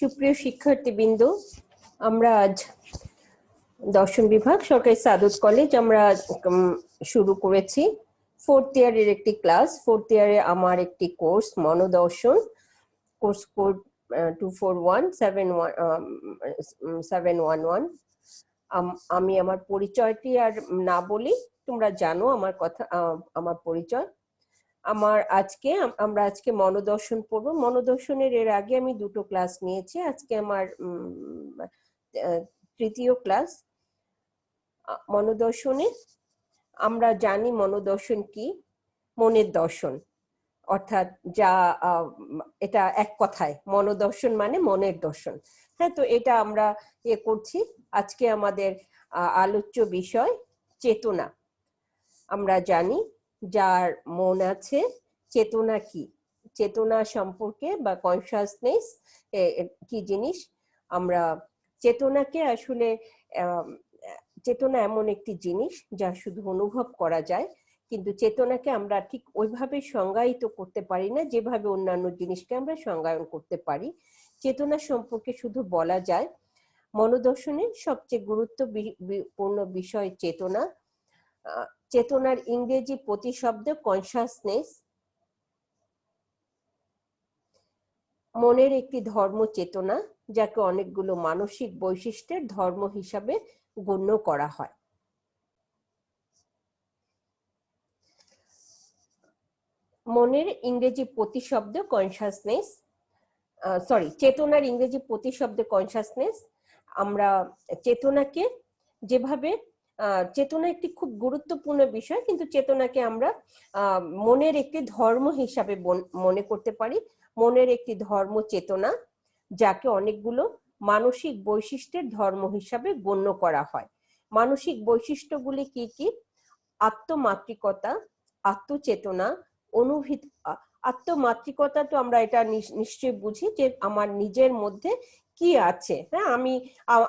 সুপ্রিয় শিক্ষার্থীবৃন্দ, আমরা আজ দর্শন বিভাগ, সরকারি সাদত কলেজ, আমরা শুরু করেছি। ফোর্থ ইয়ারের একটি ক্লাস ফোর্থ ইয়ারে আমার একটি course মনোদর্শন। Course code two four one seven one seven one one আমি আমার পরিচয়টি আর না বলি, তোমরা জানো আমার কথা আমার পরিচয়। আমার আজকে, আমরা আজকে মনোদর্শন পড়ব। মনোদর্শনের এর আগে আমি দুটো ক্লাস নিয়েছি। আজকে আমার তৃতীয় ক্লাস। মনোদর্শনে, আমরা জানি মনোদর্শন কি? মনের দর্শন। অর্থাৎ যা এটা এক কথায়। মনোদর্শন মানে মনের দর্শন। হ্যাঁ তো এটা আমরা এ করছি। আজকে আমাদের আলোচ্য বিষয়, চেতনা। আমরা জানি যার মন আছে চেতনা কি? চেতনা সম্পর্কে বা কনসাসনেস কি জিনিস? আমরা চেতনাকে আসলে চেতনা এমন একটি জিনিস যা শুধু অনুভব করা যায়, কিন্তু চেতনাকে আমরা ঠিক ওইভাবে সংজ্ঞায়িত করতে পারি না যেভাবে অন্যান্য জিনিসকে আমরা সংজ্ঞায়ন করতে পারি। চেতনা সম্পর্কে শুধু বলা যায়, মনোদর্শনের সবচেয়ে গুরুত্বপূর্ণ বিষয় চেতনা। চেতনার ইংরেজি প্রতিশব্দ কনসাসনেস মনের একটি ধর্ম চেতনা, যাকে অনেকগুলো মানসিক বৈশিষ্ট্যের ধর্ম হিসাবে গণ্য করা হয়। মনের ইংরেজি প্রতিশব্দ কনসাসনেস সরি চেতনার ইংরেজি প্রতিশব্দ কনসাসনেস আমরা চেতনাকে যেভাবে চেতনা একটি খুব গুরুত্বপূর্ণ বিষয়, কিন্তু চেতনাকে আমরা মনের একটি ধর্ম হিসাবে মনে করতে পারি। মনের একটি ধর্ম চেতনা, যাকে অনেকগুলো মানসিক বৈশিষ্ট্যের ধর্ম হিসাবে গণ্য করা হয়। মানসিক বৈশিষ্ট্যগুলি কি কি? আত্মমাত্রিকতা, আত্মচেতনা, অনুভূত, আ- আত্মমাত্রিকতা তো আমরা এটা নিশ- নিশ্চয়ই বুঝি যে আমার নিজের মধ্যে কি আছে? হ্যাঁ আমি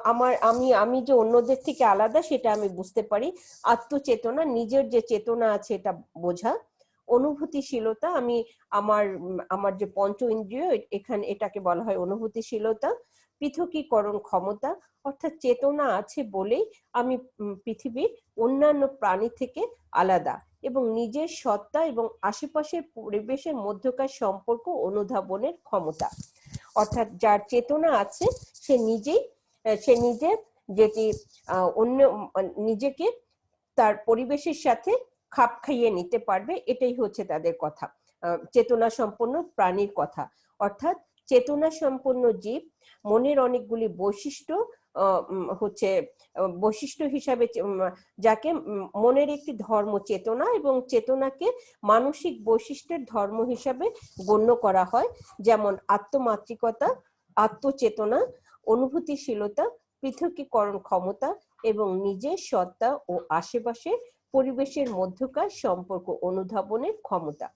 আমার, আমি আমি যে অন্যদের থেকে আলাদা সেটা আমি বুঝতে পারি। আত্মচেতনা, নিজের যে চেতনা আছে এটা বোঝা। অনুভূতিশীলতা, আমি আমার আমার যে পঞ্চ ইন্দ্রিয় এখানে এটাকে বলা হয় অনুভূতিশীলতা। পৃথকীকরণ ক্ষমতা, অর্থাৎ চেতনা আছে বলেই আমি পৃথিবীর অন্যান্য প্রাণী থেকে আলাদা। এবং নিজের সত্তা এবং আশেপাশের পরিবেশের মধ্যকার সম্পর্ক অনুধাবনের ক্ষমতা। অর্থাৎ যার চেতনা আছে সে নিজেই সে নিজে যেটি অন্য উম, নিজেকে তার পরিবেশের সাথে খাপ খাইয়ে নিতে পারবে এটাই হচ্ছে তাদের কথা। চেতনা সম্পন্ন প্রাণীর কথা। অর্থাৎ চেতনা সম্পন্ন জীব মনের অনেকগুলি বৈশিষ্ট্য হচ্ছে বৈশিষ্ট্য হিসাবে যাকে মনের একটি ধর্ম চেতনা এবং চেতনাকে মানসিক বৈশিষ্ট্যের ধর্ম হিসাবে গণ্য করা হয়। যেমন আত্মমাত্রিকতা, আত্মচেতনা, অনুভূতিশীলতা, পৃথকীকরণ ক্ষমতা এবং নিজের সত্তা ও আশেপাশের পরিবেশের মধ্যকার সম্পর্ক অনুধাবনের ক্ষমতা।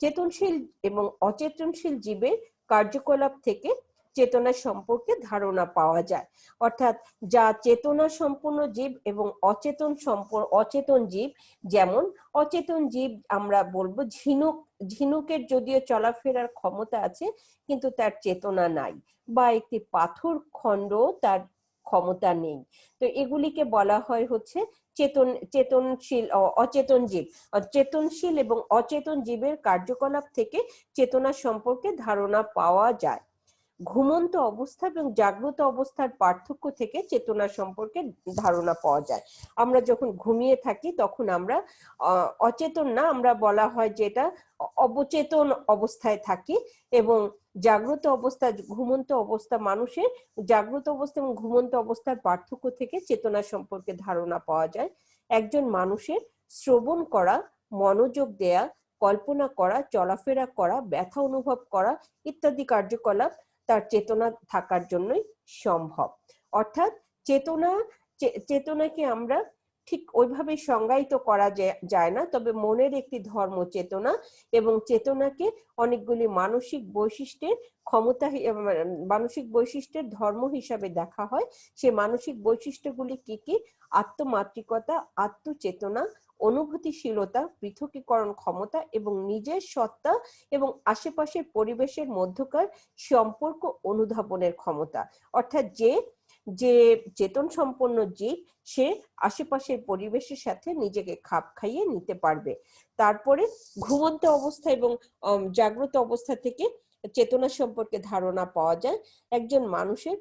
চেতনশীল এবং অচেতনশীল জীবের কার্যকলাপ থেকে চেতনা সম্পর্কে ধারণা পাওয়া যায়। অর্থাৎ যা চেতনা সম্পূর্ণ জীব এবং অচেতন অচেতন জীব, যেমন অচেতন জীব আমরা বলব ঝিনুক, ঝিনুকের যদিও চলাফেরার ক্ষমতা আছে, কিন্তু তার চেতনা নাই বা একটি পাথর খণ্ড তার ক্ষমতা নেই। তো এগুলিকে বলা হয় হচ্ছে চেতন, চেতনশীল অচেতন জীব। চেতনশীল এবং অচেতন জীবের কার্যকলাপ থেকে চেতনা সম্পর্কে ধারণা পাওয়া যায়। ঘুমন্ত অবস্থা এবং জাগ্রত অবস্থার পার্থক্য থেকে চেতনা সম্পর্কে ধারণা পাওয়া যায়। আমরা যখন ঘুমিয়ে থাকি তখন আমরা অচেতন না, আমরা বলা হয় যে এটা অবচেতন অবস্থায় থাকি এবং জাগ্রত অবস্থা, ঘুমন্ত অবস্থা মানুষের জাগ্রত অবস্থা এবং ঘুমন্ত অবস্থার পার্থক্য থেকে চেতনা সম্পর্কে ধারণা পাওয়া যায়। একজন মানুষের শ্রবণ করা, মনোযোগ দেয়া, কল্পনা করা, চলাফেরা করা, ব্যথা অনুভব করা ইত্যাদি কার্যকলাপ তার চেতনা থাকার জন্যই সম্ভব। অর্থাৎ চেতনা চেতনাকে আমরা ঠিক ওইভাবে সংজ্ঞায়িত করা যায়- না, তবে মনের একটি ধর্ম চেতনা এবং চেতনাকে অনেকগুলি মানসিক বৈশিষ্ট্যের ক্ষমতা মানসিক বৈশিষ্ট্যের ধর্ম হিসাবে দেখা হয়। সে মানসিক বৈশিষ্ট্যগুলি কি কি? আত্মমাত্রিকতা, আত্মচেতনা অনুভূতিশীলতা, পৃথকীকরণ ক্ষমতা এবং নিজের সত্তা এবং আশেপাশের পরিবেশের মধ্যকার সম্পর্ক অনুধাবনের ক্ষমতা। অর্থাৎ যে যে চেতন সম্পন্ন জীব, সে আশেপাশের পরিবেশের সাথে নিজেকে খাপ খাইয়ে নিতে পারবে। তারপরে ঘুমন্ত অবস্থা এবং জাগ্রত অবস্থা থেকে চেতনা সম্পর্কে ধারণা পাওয়া যায়। একজন মানুষের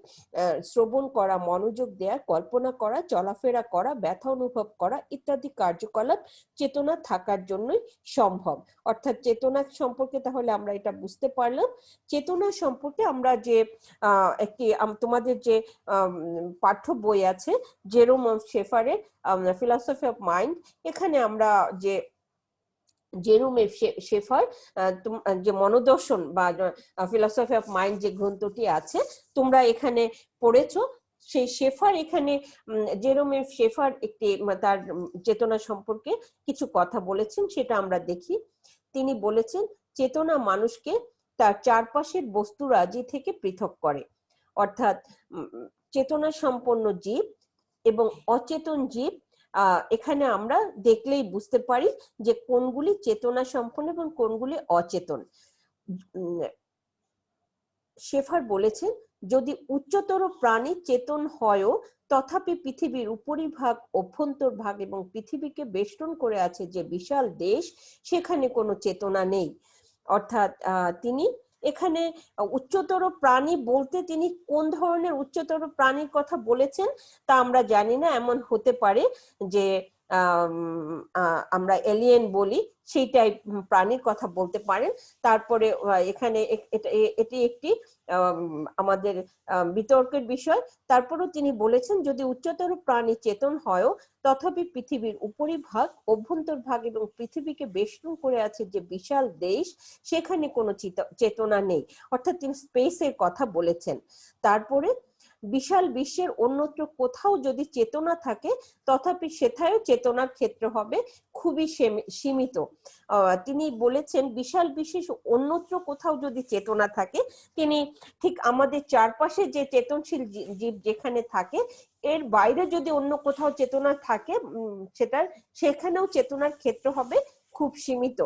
শ্রবণ করা, মনোযোগ দেয়া, কল্পনা করা, চলাফেরা করা, ব্যথা অনুভব করা ইত্যাদি কার্যকলাপ চেতনা থাকার জন্যই সম্ভব। অর্থাৎ চেতনা সম্পর্কে তাহলে আমরা এটা বুঝতে পারলাম। চেতনা সম্পর্কে আমরা যে একটি তোমাদের যে পাঠ্য বই আছে, জেরোম শেফারের ফিলসফি অফ মাইন্ড, এখানে আমরা যে জেরুম শেফার যে মনোদর্শন বা ফিলসফি অফ মাইন্ড যে গ্রন্থটি আছে তোমরা এখানে পড়েছো। সেই শেফার এখানে উম, জেরোম শেফার একটি তার চেতনা সম্পর্কে কিছু কথা বলেছেন সেটা আমরা দেখি। তিনি বলেছেন চেতনা মানুষকে তার চারপাশের বস্তুরাজি থেকে পৃথক করে। অর্থাৎ চেতনা সম্পন্ন জীব এবং অচেতন জীব এখানে আমরা দেখলেই বুঝতে পারি যে কোনগুলি চেতনা সম্পন্ন এবং কোনগুলি অচেতন। শেফার বলেছেন যদি উচ্চতর প্রাণী চেতন হয়ও, তথাপি পৃথিবীর উপরিভাগ অভ্যন্তর ভাগ এবং পৃথিবীকে বেষ্টন করে আছে যে বিশাল দেশ, সেখানে কোনো চেতনা নেই। অর্থাৎ তিনি এখানে উচ্চতর প্রাণী বলতে তিনি কোন ধরনের উচ্চতর প্রাণীর কথা বলেছেন তা আমরা জানি না। এমন হতে পারে যে আমরা এলিয়েন বলি সেই টাইপ প্রাণীর কথা বলতে পারেন। তারপরে এখানে এটা- একটি আম, আমাদের বিতর্কের বিষয়। তারপরেও তিনি বলেছেন যদি উচ্চতর প্রাণী চেতন হয়ও তথাপি পৃথিবীর উপরিভাগ অভ্যন্তর ভাগ এবং পৃথিবীকে বেষ্টন করে আছে যে বিশাল দেশ সেখানে কোনো চিত- চেতনা নেই। অর্থাৎ তিনি স্পেসের কথা বলেছেন। তারপরে বিশাল বিশ্বের অন্যত্র কোথাও যদি চেতনা থাকে, তথাপি সেথায়ও চেতনার ক্ষেত্র হবে, খুবই সীমিত। তিনি বলেছেন, বিশাল বিশেষ অন্যত্র কোথাও যদি চেতনা থাকে, তিনি ঠিক আমাদের চারপাশে যে চেতনশীল জীব যেখানে থাকে, এর বাইরে যদি অন্য কোথাও চেতনা থাকে সেটার, সেখানেও চেতনার ক্ষেত্র হবে, খুব সীমিত।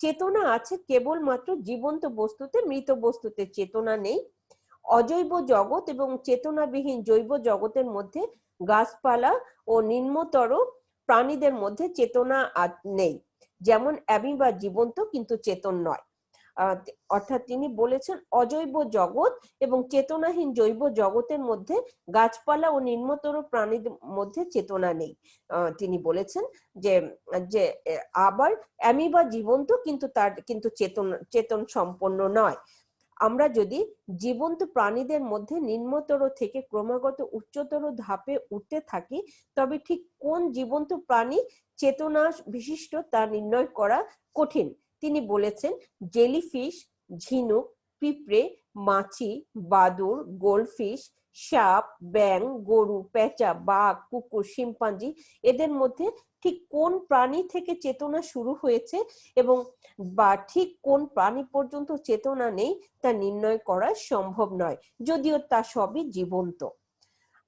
চেতনা আছে কেবলমাত্র জীবন্ত বস্তুতে, মৃত বস্তুতে চেতনা নেই। অজৈব জগৎ এবং চেতনাবিহীন জৈব জগতের মধ্যে গাছপালা ও নিম্নতর প্রাণীদের মধ্যে চেতনা নেই। যেমন অ্যামিবা জীবন্ত কিন্তু চেতন নয়। অর্থাৎ তিনি বলেছেন অজৈব জগৎ এবং চেতনাহীন জৈব জগতের মধ্যে গাছপালা ও নিম্নতর প্রাণীদের মধ্যে চেতনা নেই। তিনি বলেছেন যে যে, আবার অ্যামিবা জীবন্ত কিন্তু তার, কিন্তু চেতন চেতন সম্পন্ন নয়। আমরা যদি জীবন্ত প্রাণীদের মধ্যে নিম্নতর থেকে ক্রমাগত উচ্চতর ধাপে উঠতে থাকি, তবে ঠিক কোন জীবন্ত প্রাণী চেতনা বিশিষ্ট তা নির্ণয় করা কঠিন? তিনি বলেছেন, জেলিফিশ, ঝিনুক, পিঁপড়ে, মাছি, বাদুর, গোল্ডফিশ, সাপ ব্যাং গরু, পেঁচা, বাঘ, কুকুর, শিম্পাঞ্জি এদের মধ্যে ঠিক কোন প্রাণী থেকে চেতনা শুরু হয়েছে এবং বা ঠিক কোন প্রাণী পর্যন্ত চেতনা নেই তা নির্ণয় করা সম্ভব নয়, যদিও তা সবই জীবন্ত।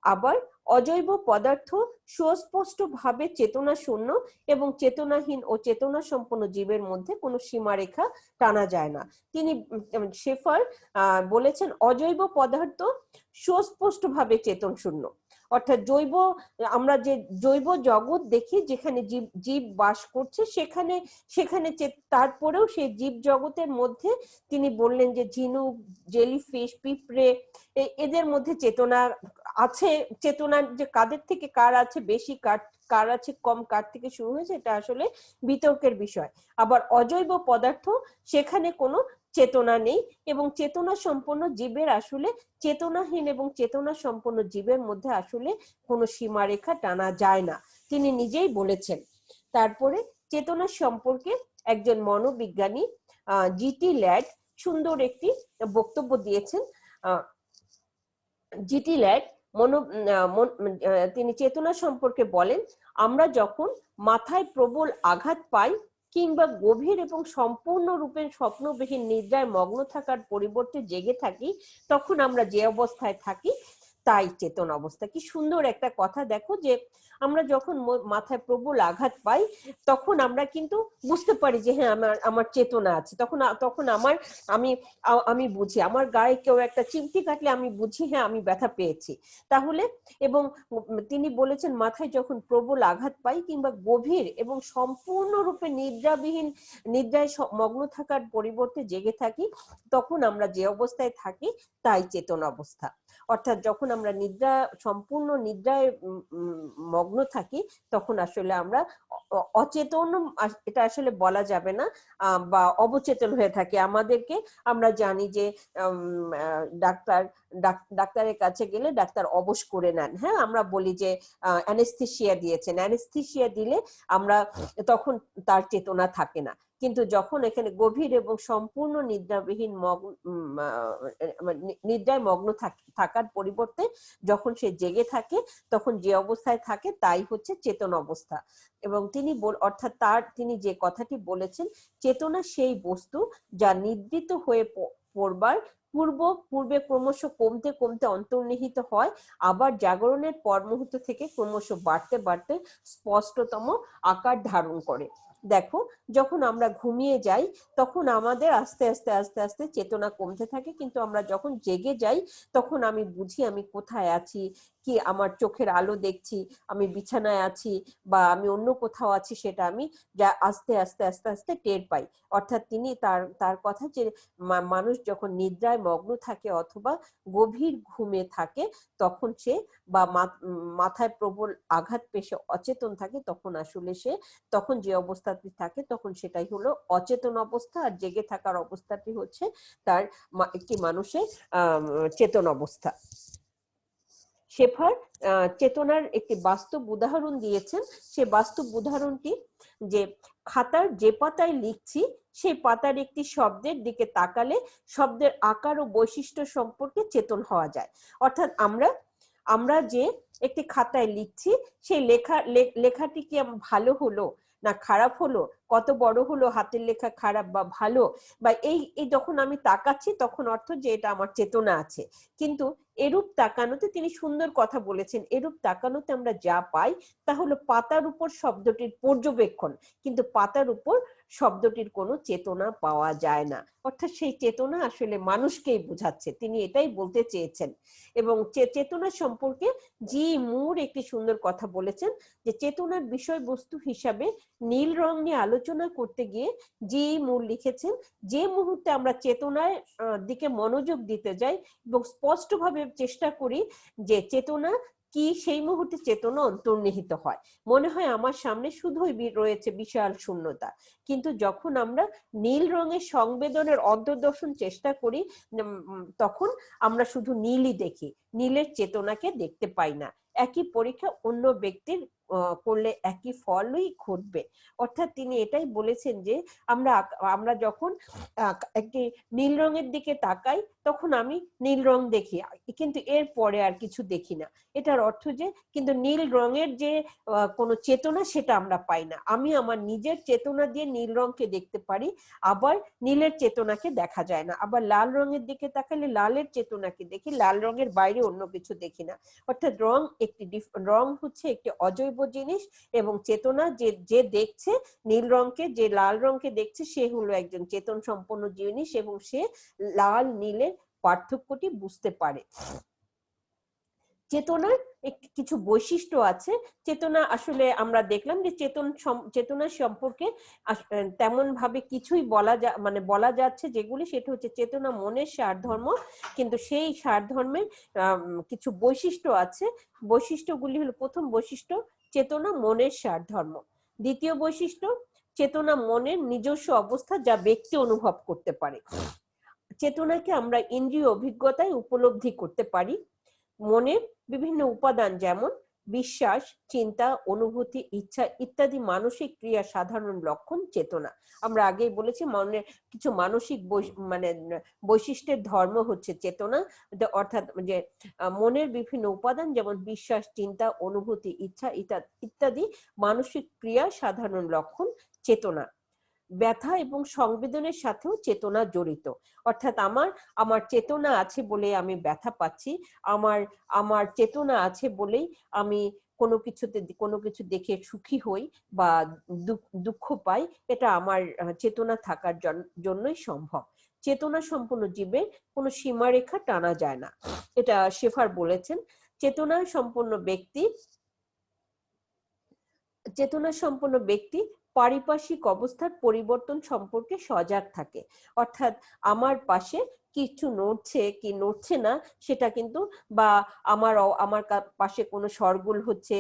আবার অজৈব পদার্থ সুস্পষ্ট ভাবে চেতনা শূন্য এবং চেতনাহীন ও চেতনা সম্পন্ন জীবের মধ্যে কোনো সীমারেখা টানা যায় না। তিনি শেফার বলেছেন, অজৈব পদার্থ সুস্পষ্ট ভাবে চেতন শূন্য। অর্থাৎ জৈব, আমরা যে জৈব জগৎ দেখি, যেখানে জীব জীব বাস করছে, সেখানে সেখানে তারপরেও সেই জীব জগতের মধ্যে তিনি বললেন যে ঝিনুক, জেলিফিশ, পিঁপড়ে এদের মধ্যে চেতনা আছে। চেতনার যে কাদের থেকে কার আছে, বেশি কার কার আছে, কম কার থেকে শুরু হয়েছে, এটা আসলে বিতর্কের বিষয়। আবার অজৈব পদার্থ, সেখানে কোনো চেতনা নেই এবং চেতনা সম্পন্ন জীবের আসলে চেতনাহীন এবং চেতনা সম্পন্ন জীবের মধ্যে আসলে কোনো সীমারেখা টানা যায় না। তিনি নিজেই বলেছেন। তারপরে চেতনা সম্পর্কে একজন মনোবিজ্ঞানী জিটি ল্যাড সুন্দর একটি বক্তব্য দিয়েছেন। জিটি ল্যাড মনো তিনি চেতনা সম্পর্কে বলেন, আমরা যখন মাথায় প্রবল আঘাত পাই কিংবা গভীর এবং সম্পূর্ণ সম্পূর্ণরূপে স্বপ্নবিহীন নিদ্রায় মগ্ন থাকার পরিবর্তে জেগে থাকি, তখন আমরা যে অবস্থায় থাকি তাই চেতন অবস্থা। কি সুন্দর একটা কথা দেখো যে, আমরা যখন মাথায় প্রবল আঘাত পাই, তখন আমরা কিন্তু বুঝতে পারি যে হ্যাঁ আমার আমার চেতনা আছে। তখন তখন আমার, আমি আমি বুঝি। আমার গায়ে কেউ একটা চিমটি কাটলে আমি বুঝি হ্যাঁ আমি ব্যথা পেয়েছি। তাহলে, এবং তিনি বলেছেন, মাথায় যখন প্রবল আঘাত পাই কিংবা গভীর এবং সম্পূর্ণরূপে নিদ্রাবিহীন, নিদ্রায় মগ্ন থাকার পরিবর্তে জেগে থাকি, তখন আমরা যে অবস্থায় থাকি, তাই চেতন অবস্থা। অর্থাৎ যখন আমরা নিদ্রা, সম্পূর্ণ নিদ্রায় মগ্ন থাকি, তখন আসলে আমরা অচেতন এটা আসলে বলা যাবে না বা অবচেতন হয়ে থাকে। আমাদেরকে আমরা জানি যে ডাক্তার, ডাক- ডাক্তারের কাছে গেলে ডাক্তার অবশ করে নেন। হ্যাঁ আমরা বলি যে অ্যানেস্থেশিয়া দিয়েছেন। অ্যানেস্থেশিয়া দিলে আমরা তখন তার চেতনা থাকে না। কিন্তু যখন এখানে গভীর এবং সম্পূর্ণ নিদ্রাবিহীন মানে নিদ্রায় মগ্ন থাকার পরিবর্তে যখন সে জেগে থাকে, তখন যে অবস্থায় থাকে তাই হচ্ছে চেতন অবস্থা। এবং তিনি অর্থাৎ তার, তিনি যে কথাটি বলেছেন, চেতনা সেই বস্তু যা নিদ্রিত হয়ে পড়বার পূর্ব, পূর্বে ক্রমশ কমতে কমতে অন্তর্নিহিত হয়, আবার জাগরণের পর মুহূর্ত থেকে ক্রমশ বাড়তে বাড়তে স্পষ্টতম আকার ধারণ করে। দেখো, যখন আমরা ঘুমিয়ে যাই, তখন আমাদের আস্তে আস্তে আস্তে আস্তে চেতনা কমতে থাকে, কিন্তু আমরা যখন জেগে যাই, তখন আমি বুঝি আমি কোথায় আছি কি আমার চোখের আলো দেখছি, আমি বিছানায় আছি বা আমি অন্য কোথাও আছি সেটা আমি যা আস্তে আস্তে আস্তে আস্তে টের পাই। অর্থাৎ তিনি তার তার কথা যে মানুষ যখন নিদ্রায় মগ্ন থাকে অথবা গভীর ঘুমে থাকে তখন সে বা মাথায় প্রবল আঘাত পেশে অচেতন থাকে তখন আসলে সে, তখন যে অবস্থাটি থাকে তখন সেটাই হলো অচেতন অবস্থা আর জেগে থাকার অবস্থাটি হচ্ছে তার একটি মানুষের চেতন অবস্থা। শেফার চেতনার একটি বাস্তব উদাহরণ দিয়েছেন। সে বাস্তব উদাহরণটি যে খাতার যে পাতায় লিখছি, সেই পাতার একটি শব্দের দিকে তাকালে শব্দের আকার ও বৈশিষ্ট্য সম্পর্কে চেতন হওয়া যায়। অর্থাৎ আমরা আমরা যে একটি খাতায় লিখছি, সেই লেখা লেখাটি কি ভালো হলো না খারাপ হলো কত বড় হলো, হাতের লেখা খারাপ বা ভালো, বা এই এই যখন আমি তাকাচ্ছি তখন অর্থ যে এটা আমার চেতনা আছে। কিন্তু এরূপ তাকানোতে তিনি সুন্দর কথা বলেছেন, এরূপ তাকানোতে আমরা যা পাই তা হলো পাতার উপর শব্দটির পর্যবেক্ষণ, কিন্তু পাতার উপর শব্দটির কোনো চেতনা পাওয়া যায় না। অর্থাৎ সেই চেতনা আসলে মানুষকেই বোঝাচ্ছে, তিনি এটাই বলতে চেয়েছেন। এবং চেতনা সম্পর্কে জি মুর একটি সুন্দর কথা বলেছেন যে, চেতনার বিষয়বস্তু হিসাবে নীল রং নিয়ে আলোচনা করতে গিয়ে জি মুর লিখেছেন, যে মুহূর্তে আমরা চেতনার দিকে মনোযোগ দিতে যাই এবং স্পষ্টভাবে চেষ্টা করি যে চেতনা কি সেই মুহূর্তে চেতনা অন্তর্নিহিত হয়। মনে হয় আমার সামনে শুধুই রয়েছে বিশাল শূন্যতা। কিন্তু যখন আমরা নীল রঙের সংবেদনের অন্তর্দর্শন চেষ্টা করি তখন আমরা শুধু নীলই দেখি। নীলের চেতনাকে দেখতে পাই না। একই পরীক্ষা অন্য ব্যক্তির করলে একই ফলই ঘটবে। অর্থাৎ তিনি এটাই বলেছেন যে, আমরা আমরা যখন একটি নীল রঙের দিকে তাকাই তখন আমি নীল রং দেখি। কিন্তু এর পরে আর কিছু দেখি না। এটার অর্থ যে, কিন্তু নীল রঙের যে কোনো চেতনা সেটা আমরা পাই না। আমি আমার নিজের চেতনা দিয়ে নীল রংকে দেখতে পারি, আবার নীলের চেতনাকে দেখা যায় না। আবার লাল রঙের দিকে তাকালে লালের চেতনাকে দেখি, লাল রঙের বাইরে অন্য কিছু দেখি না। অর্থাৎ রং একটি রং হচ্ছে একটি অজৈব জিনিস এবং চেতনা যে যে দেখছে, নীল রংকে, যে লাল রংকে দেখছে, সে হলো একজন চেতন সম্পন্ন জিনিস এবং সে লাল, নীলের পার্থক্যটি বুঝতে পারে। চেতনার কিছু বৈশিষ্ট্য আছে। চেতনা আসলে আমরা দেখলাম যে চেতন চেতনা সম্পর্কে তেমন ভাবে কিছুই বলা যা মানে বলা যাচ্ছে যেগুলি, সেটা হচ্ছে চেতনা মনের সার ধর্ম কিন্তু সেই সার ধর্মের কিছু বৈশিষ্ট্য আছে। বৈশিষ্ট্যগুলি হলো, প্রথম বৈশিষ্ট্য, চেতনা মনের সার ধর্ম দ্বিতীয় বৈশিষ্ট্য, চেতনা মনের নিজস্ব অবস্থা যা ব্যক্তি অনুভব করতে পারে। চেতনাকে আমরা ইন্দ্রিয় অভিজ্ঞতায় উপলব্ধি করতে পারি। মনের বিভিন্ন উপাদান যেমন বিশ্বাস, চিন্তা, অনুভূতি, ইচ্ছা ইত্যাদি মানসিক ক্রিয়া সাধারণ লক্ষণ, চেতনা। আমরা আগেই বলেছি মনের কিছু মানসিক মানে বৈশিষ্ট্যের ধর্ম হচ্ছে চেতনা। অর্থাৎ যে মনের বিভিন্ন উপাদান যেমন বিশ্বাস, চিন্তা, অনুভূতি, ইচ্ছা ইত্যাদি মানসিক ক্রিয়া সাধারণ লক্ষণ, চেতনা। ব্যথা এবং সংবেদনের সাথেও চেতনা জড়িত। অর্থাৎ আমার আমার চেতনা আছে বলে আমি ব্যথা পাচ্ছি, আমার আমার চেতনা আছে বলেই আমি কোনো কিছুতে, কোনো কিছু দেখে সুখী হই বা দুঃখ পাই, এটা আমার চেতনা থাকার জন্যই সম্ভব। চেতনা সম্পন্ন জীবের কোনো সীমারেখা টানা যায় না। এটা শেফার বলেছেন, চেতনা সম্পন্ন ব্যক্তি, চেতনা সম্পন্ন ব্যক্তি পারিপার্শ্বিক অবস্থার পরিবর্তন সম্পর্কে সজাগ থাকে। অর্থাৎ আমার পাশে কিছু নড়ছে কি নড়ছে না, সেটা কিন্তু বা আমার আমার পাশে কোনো সরগোল হচ্ছে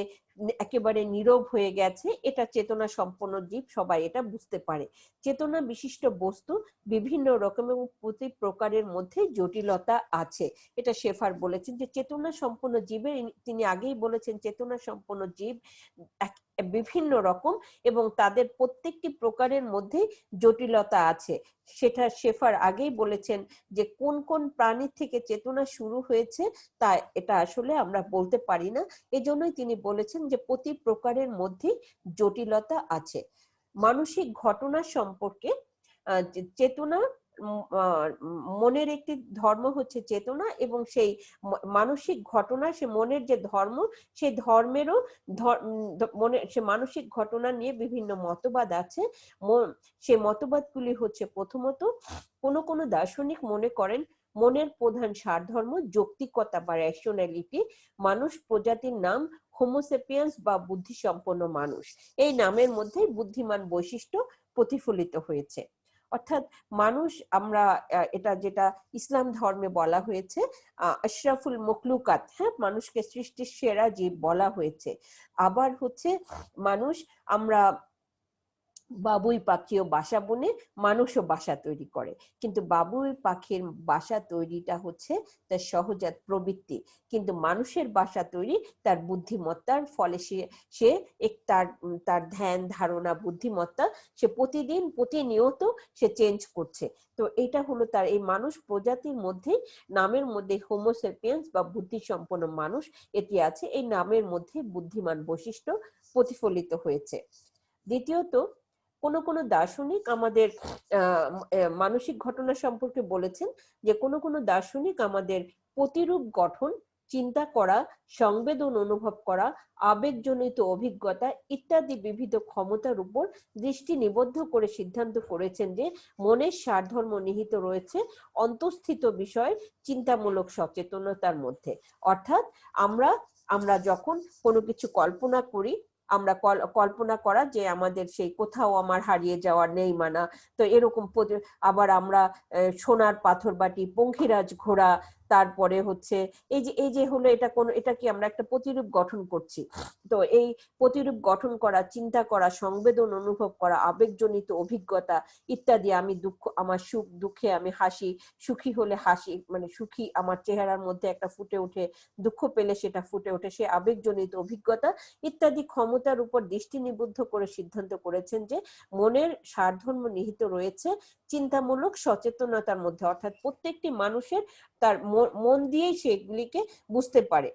একেবারে নীরব হয়ে গেছে, এটা চেতনা সম্পন্ন জীব সবাই এটা বুঝতে পারে। চেতনা বিশিষ্ট বস্তু বিভিন্ন রকম এবং প্রতি প্রকারের মধ্যে জটিলতা আছে। এটা শেফার বলেছেন যে, চেতনা সম্পন্ন জীবের, তিনি আগেই বলেছেন, চেতনা সম্পন্ন জীব বিভিন্ন রকম এবং তাদের প্রত্যেকটি প্রকারের মধ্যে জটিলতা আছে। সেটা শেফার আগেই বলেছেন যে, কোন কোন প্রাণী থেকে চেতনা শুরু হয়েছে তা এটা আসলে আমরা বলতে পারি না। এজন্যই তিনি বলেছেন যে প্রতি প্রকারের মধ্যে জটিলতা আছে। মানসিক ঘটনা সম্পর্কে চেতনা মনের একটি ধর্ম হচ্ছে চেতনা এবং সেই মানসিক ঘটনা, সে মনের যে ধর্ম সেই ধর্মেরও মনে, সে মানসিক ঘটনা নিয়ে বিভিন্ন মতবাদ আছে। সে মতবাদগুলি হচ্ছে প্রথমত, কোন কোন দার্শনিক মনে করেন, মনের প্রধান সারধর্ম যৌক্তিকতা বা রেশনালিটি মানুষ প্রজাতির নাম হোমোসেপিয়ান্স বা বুদ্ধিসম্পন্ন মানুষ। এই নামের মধ্যেই বুদ্ধিমান বৈশিষ্ট্য প্রতিফলিত হয়েছে। অর্থাৎ মানুষ আমরা এটা যেটা ইসলাম ধর্মে বলা হয়েছে আশরাফুল মকলুকাত হ্যাঁ? মানুষকে সৃষ্টির সেরা জীব বলা হয়েছে। আবার হচ্ছে, মানুষ আমরা বাবুই পাখিও বাসা বনে মানুষও বাসা তৈরি করে। কিন্তু বাবুই পাখির বাসা তৈরিটা হচ্ছে তার সহজাত প্রবৃত্তি। কিন্তু মানুষের বাসা তৈরি তার বুদ্ধিমত্তার ফলে সে সে এক তার তার ধ্যান, ধারণা, বুদ্ধিমত্তা সে প্রতিদিন, প্রতিনিয়ত সে চেঞ্জ করছে। তো এটা হলো তার এই মানুষ প্রজাতির মধ্যে, নামের মধ্যে হোমোসেপিয়েন্স বা বুদ্ধি সম্পন্ন মানুষ এটি আছে। এই নামের মধ্যে বুদ্ধিমান বৈশিষ্ট্য প্রতিফলিত হয়েছে। দ্বিতীয়ত কোন কোন দার্শনিক আমাদের মানসিক ঘটনা সম্পর্কে বলেছেন যে কোন কোন দার্শনিক আমাদের প্রতিরূপ গঠন, চিন্তা করা, সংবেদন অনুভব করা, আবেগজনিত অভিজ্ঞতা ইত্যাদি বিবিধ ক্ষমতার উপর দৃষ্টি নিবদ্ধ করে সিদ্ধান্ত করেছেন যে মনের সারধর্ম নিহিত রয়েছে, অন্তঃস্থিত বিষয় চিন্তামূলক সচেতনতার মধ্যে। অর্থাৎ আমরা আমরা যখন কোনো কিছু কল্পনা করি আমরা কল্পনা করা যে আমাদের সেই কোথাও আমার হারিয়ে যাওয়ার নেই মানা। তো এরকম আবার আমরা সোনার পাথর বাটি, পঙ্খিরাজ ঘোড়া তারপরে হচ্ছে এই যে এই যে হলো এটা কোন, এটা কি আমরা একটা প্রতিরূপ গঠন করছি? তো এই প্রতিরূপ গঠন করা, চিন্তা করা, সংবেদন অনুভব করা, আবেগজনিত অভিজ্ঞতা ইত্যাদি আমি দুঃখ, আমার সুখ, দুঃখে আমি হাসি, সুখী হলে হাসি মানে সুখী আমার চেহারার মধ্যে একটা ফুটে ওঠে, দুঃখ পেলে সেটা ফুটে ওঠে, সে আবেগজনিত অভিজ্ঞতা ইত্যাদি ক্ষমতার উপর দৃষ্টি নিবদ্ধ করে সিদ্ধান্ত করেছেন যে মনের সারধর্ম নিহিত রয়েছে, চিন্তামূলক সচেতনতার মধ্যে। অর্থাৎ প্রত্যেকটি মানুষের তার মন দিয়েই সেগুলিকে বুঝতে পারে।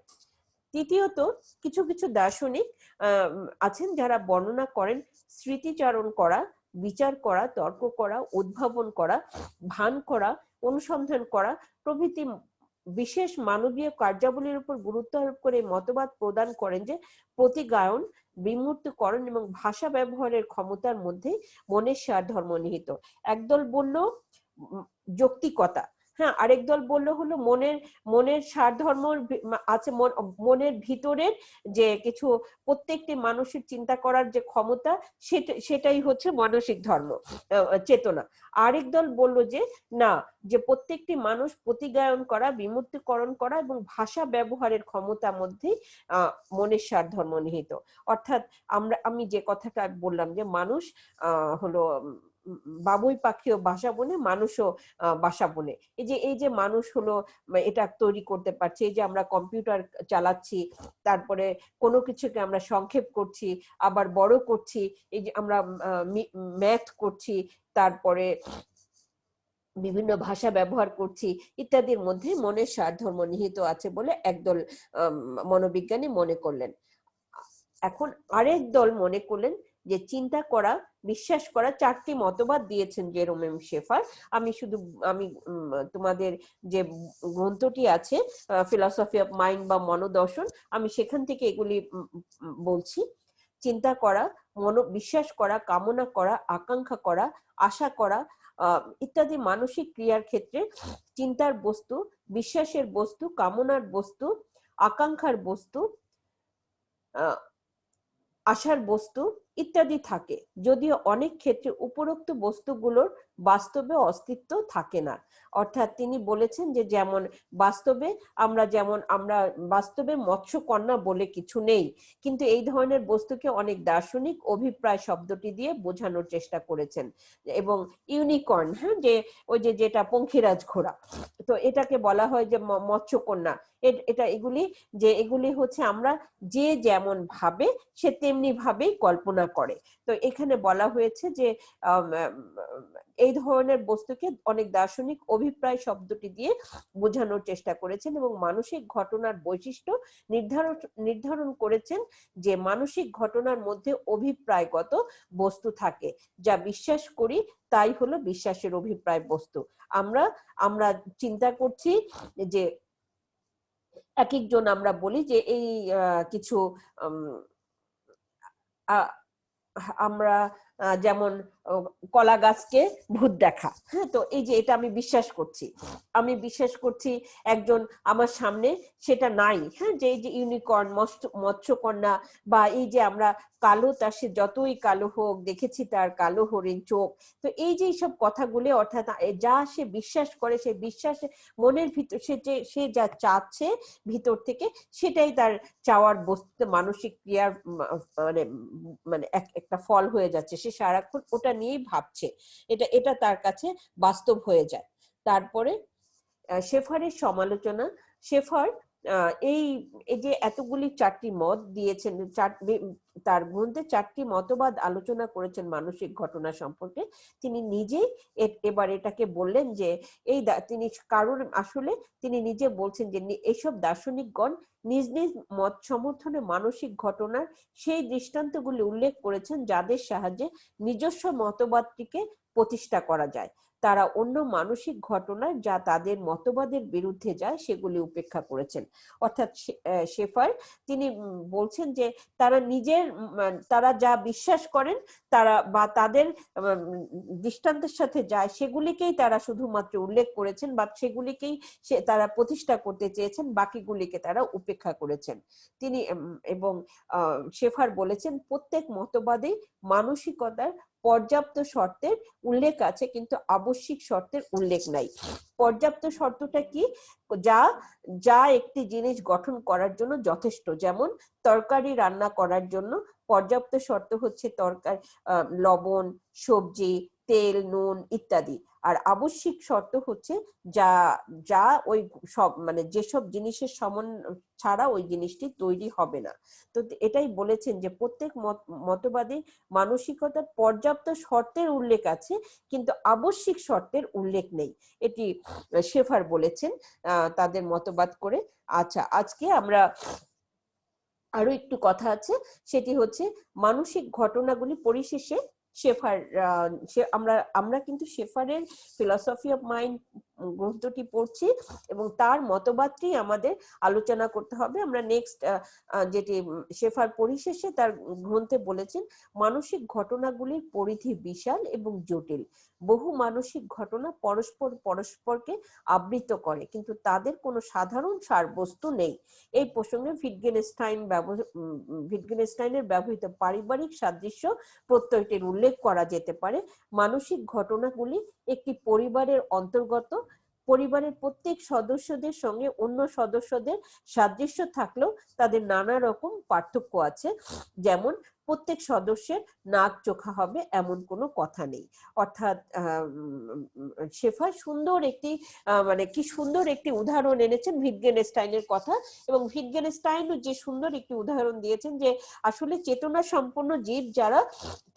তৃতীয়ত, কিছু কিছু দার্শনিক আছেন যারা বর্ণনা করেন স্মৃতিচারণ করা, বিচার করা, তর্ক করা, উদ্ভাবন করা, ভান করা, অনুসন্ধান করা, প্রভৃতি বিশেষ মানবীয় কার্যাবলীর উপর গুরুত্ব আরোপ করে মতবাদ প্রদান করেন যে, প্রতিগায়ন, বিমূর্তকরণ এবং ভাষা ব্যবহারের ক্ষমতার মধ্যে মনের সার ধর্ম নিহিত। একদল বলল যৌক্তিকতা। হ্যাঁ আরেক দল বলল হলো মনের মনের সারধর্ম আছে মনের ভিতরের যে কিছু প্রত্যেকটি মানুষের চিন্তা করার যে ক্ষমতা সেটাই হচ্ছে মানসিক ধর্ম চেতনা। আরেক দল বলল যে, না, যে প্রত্যেকটি মানুষ প্রতিগায়ন করা, বিমূর্তিকরণ করা এবং ভাষা ব্যবহারের ক্ষমতার মধ্যে আহ, মনের সারধর্ম নিহিত। অর্থাৎ আমরা, আমি যে কথাটা বললাম যে মানুষ হলো বাবুই পাখিও বাসা বনে, মানুষও বাসা বনে। এই যে এই যে মানুষ হলো এটা তৈরি করতে পারছে, এই যে আমরা কম্পিউটার চালাচ্ছি, তারপরে কোনো কিছুকে আমরা সংক্ষেপ করছি, আবার বড় করছি, এই যে আমরা ম্যাথ করছি, তারপরে বিভিন্ন ভাষা ব্যবহার করছি, ইত্যাদির মধ্যে মনের সারধর্ম নিহিত আছে বলে একদল মনোবিজ্ঞানী মনে করলেন। এখন আরেক দল মনে করলেন যে চিন্তা করা, বিশ্বাস করা চারটি মতবাদ দিয়েছেন জেরোম এম শেফার। আমি শুধু, আমি তোমাদের যে গ্রন্থটি আছে ফিলসফি অফ মাইন্ড বা মনোদর্শন, আমি সেখান থেকে এগুলি বলছি। চিন্তা করা, মনো, বিশ্বাস করা, কামনা করা, আকাঙ্ক্ষা করা, আশা করা ইত্যাদি মানসিক ক্রিয়ার ক্ষেত্রে চিন্তার বস্তু, বিশ্বাসের বস্তু, কামনার বস্তু, আকাঙ্ক্ষার বস্তু আশার বস্তু ইত্যাদি থাকে। যদিও অনেক ক্ষেত্রে উপরোক্ত বস্তুগুলোর বাস্তবে অস্তিত্ব থাকে না। অর্থাৎ তিনি বলেছেন যে যেমন বাস্তবে আমরা যেমন আমরা বাস্তবে মৎস্যকন্যা বলে কিছু নেই, কিন্তু এই ধরনের বস্তুকে অনেক দার্শনিক অভিপ্রায় শব্দটি দিয়ে বোঝানোর চেষ্টা করেছেন এবং ইউনিকর্ন হ্যাঁ যে ওই যে যেটা পঙ্খিরাজ ঘোড়া। তো এটাকে বলা হয় যে মৎস্যকন্যা। এটা এগুলি যে এগুলি হচ্ছে আমরা যে যেমন ভাবে সে তেমনি ভাবেই কল্পনা করে। তো এখানে বলা হয়েছে যে এই ধরনের বস্তুকে অনেক দার্শনিক অভিপ্রায় শব্দটি দিয়ে বোঝানোর চেষ্টা করেছেন এবং মানসিক ঘটনার বৈশিষ্ট্য নির্ধারণ নির্ধারণ করেছেন যে মানসিক ঘটনার মধ্যে অভিপ্রায়গত বস্তু থাকে। যা বিশ্বাস করি তাই হলো বিশ্বাসের অভিপ্রায় বস্তু। আমরা আমরা চিন্তা করছি যে এক একজন আমরা বলি যে এই কিছু আমরা যেমন কলা গাছকে ভূত দেখা। হ্যাঁ তো এই যে এটা আমি বিশ্বাস করছি। আমি বিশ্বাস করছি একজন আমার সামনে সেটা নাই। হ্যাঁ যে এই যে ইউনিকর্ন মৎস্যকন্যা বা এই যে আমরা কালো, তার সে যতই কালো হোক, দেখেছি তার কালো হরিণ চোখ। তো এই যে সব কথাগুলো, অর্থাৎ যা সে বিশ্বাস করে, সে বিশ্বাস মনের ভিতর, সে যে, সে যা চাচ্ছে ভিতর থেকে, সেটাই তার চাওয়ার বস্তু মানসিক ক্রিয়ার মানে মানে এক- একটা ফল হয়ে যাচ্ছে। সে সারাক্ষণ ওটা নিয়েই ভাবছে। এটা এটা তার কাছে বাস্তব হয়ে যায়। তারপরে শেফারের সমালোচনা। শেফার এই যে এতগুলি চারটি মত দিয়েছেন তার গ্রন্থে চারটি মতবাদ আলোচনা করেছেন মানসিক ঘটনা সম্পর্কে, তিনি নিজেই এবার এটাকে বললেন যে, এই তিনি কারণ আসলে তিনি নিজে বলছেন যে এইসব দার্শনিকগণ নিজ নিজ মত সমর্থনে মানসিক ঘটনার সেই দৃষ্টান্তগুলি উল্লেখ করেছেন যাদের সাহায্যে নিজস্ব মতবাদটিকে প্রতিষ্ঠা করা যায়। তারা অন্য মানসিক ঘটনার যা তাদের মতবাদের বিরুদ্ধে যায় সেগুলি উপেক্ষা করেছেন। অর্থাৎ শেফার তিনি বলছেন যে তারা নিজের তারা যা বিশ্বাস করেন তারা বা তাদের দৃষ্টান্তের সাথে যায় সেগুলিকেই তারা শুধুমাত্র উল্লেখ করেছেন বা সেগুলিকেই তারা প্রতিষ্ঠা করতে চেয়েছেন, বাকিগুলিকে তারা উপেক্ষা করেছেন। তিনি এবং শেফার বলেছেন, প্রত্যেক মতবাদে মানসিকতার পর্যাপ্ত শর্তের উল্লেখ আছে, কিন্তু আবশ্যিক শর্তের উল্লেখ নাই। পর্যাপ্ত শর্তটা কি? যা যা একটি জিনিস গঠন করার জন্য যথেষ্ট। যেমন তরকারি রান্না করার জন্য পর্যাপ্ত শর্ত হচ্ছে তরকারি লবণ, সবজি তেল, নুন ইত্যাদি। আর আবশ্যিক শর্ত হচ্ছে যা যা ওই সব মানে যেসব জিনিসের সমন ছাড়া ওই জিনিসটি তৈরি হবে না। তো এটাই বলেছেন যে প্রত্যেক মত- মতবাদে মানসিকতার পর্যাপ্ত শর্তের উল্লেখ আছে, কিন্তু আবশ্যিক শর্তের উল্লেখ নেই। এটি শেফার বলেছেন তাদের মতবাদ করে। আচ্ছা আজকে আমরা আরও একটু কথা আছে, সেটি হচ্ছে মানসিক ঘটনাগুলি পরিশেষে শেফার আমরা আমরা কিন্তু শেফারের ফিলসফি অফ মাইন্ড গ্রন্থটি পড়ছি এবং তার মতবাদটি আমাদের আলোচনা করতে হবে। আমরা নেক্সট যেটি শেফার পরিশেষে তার গ্রন্থে বলেছেন, মানসিক ঘটনাগুলির পরিধি বিশাল এবং জটিল। বহু মানসিক ঘটনা পরস্পর পরস্পরকে আবৃত করে, কিন্তু তাদের কোনো সাধারণ সারবস্তু নেই। এই প্রসঙ্গে ভিটগেনস্টাইন ভিটগেনস্টাইনের ব্যবহৃত পারিবারিক সাদৃশ্য প্রত্যয়টির উল্লেখ করা যেতে পারে। মানসিক ঘটনাগুলি একটি পরিবারের অন্তর্গত, পরিবারের প্রত্যেক সদস্যদের সঙ্গে অন্য সদস্যদের সাদৃশ্য থাকলেও তাদের নানা রকম পার্থক্য আছে। যেমন প্রত্যেক সদস্যের নাক চোখা হবে এমন কোনো কথা নেই। অর্থাৎ শেফা সুন্দর একটি মানে কি সুন্দর একটি উদাহরণ এনেছেন ভিটগেনস্টাইনের কথা এবং ভিটগেনস্টাইনও যে সুন্দর একটি উদাহরণ দিয়েছেন যে আসলে চেতনা সম্পন্ন জীব যারা,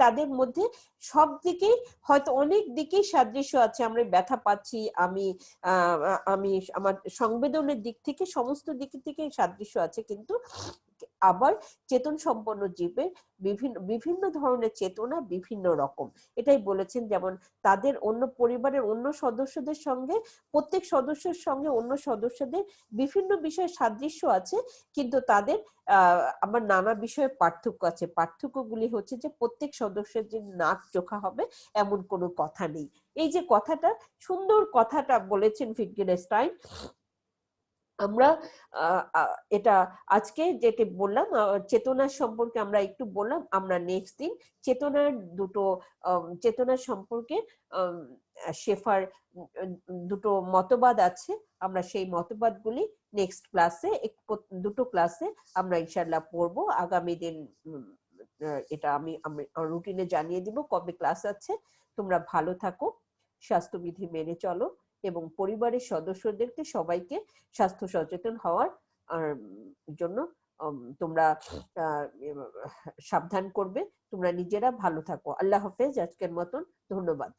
তাদের মধ্যে সব দিকেই হয়তো অনেক দিকেই সাদৃশ্য আছে। আমরা ব্যথা পাচ্ছি, আমি আমি আমার সংবেদনের দিক থেকে সমস্ত দিক থেকে সাদৃশ্য আছে, কিন্তু আবার চেতন সম্পন্ন জীবের বিভিন্ন বিভিন্ন ধরনের চেতনা বিভিন্ন রকম। এটাই বলেছেন যেমন তাদের অন্য পরিবারের অন্য সদস্যদের সঙ্গে, প্রত্যেক সদস্যের সঙ্গে অন্য সদস্যদের বিভিন্ন বিষয়ে সাদৃশ্য আছে, কিন্তু তাদের আবার নানা বিষয়ে পার্থক্য আছে। পার্থক্যগুলি হচ্ছে যে প্রত্যেক সদস্যের যে নাক চোখা হবে এমন কোনো কথা নেই। এই যে কথাটা, সুন্দর কথাটা বলেছেন ফিটগেনস্টাইন আমরা এটা আজকে যেটা বললাম চেতনার সম্পর্কে আমরা একটু বললাম, আমরা নেক্সট দিন চেতনার দুটো চেতনার সম্পর্কে শেফার দুটো মতবাদ আছে, আমরা সেই মতবাদগুলি নেক্সট ক্লাসে দুটো ক্লাসে আমরা ইনশাল্লাহ পড়ব। আগামী দিন এটা আমি রুটিনে জানিয়ে দিব কবে ক্লাস আছে। তোমরা ভালো থাকো, স্বাস্থ্যবিধি মেনে চলো। এবং পরিবারের সদস্যদেরকে সবাইকে স্বাস্থ্য সচেতন হওয়ার জন্য তোমরা সাবধান করবে। তোমরা নিজেরা ভালো থাকো। আল্লাহ হাফেজ। আজকের মতন ধন্যবাদ।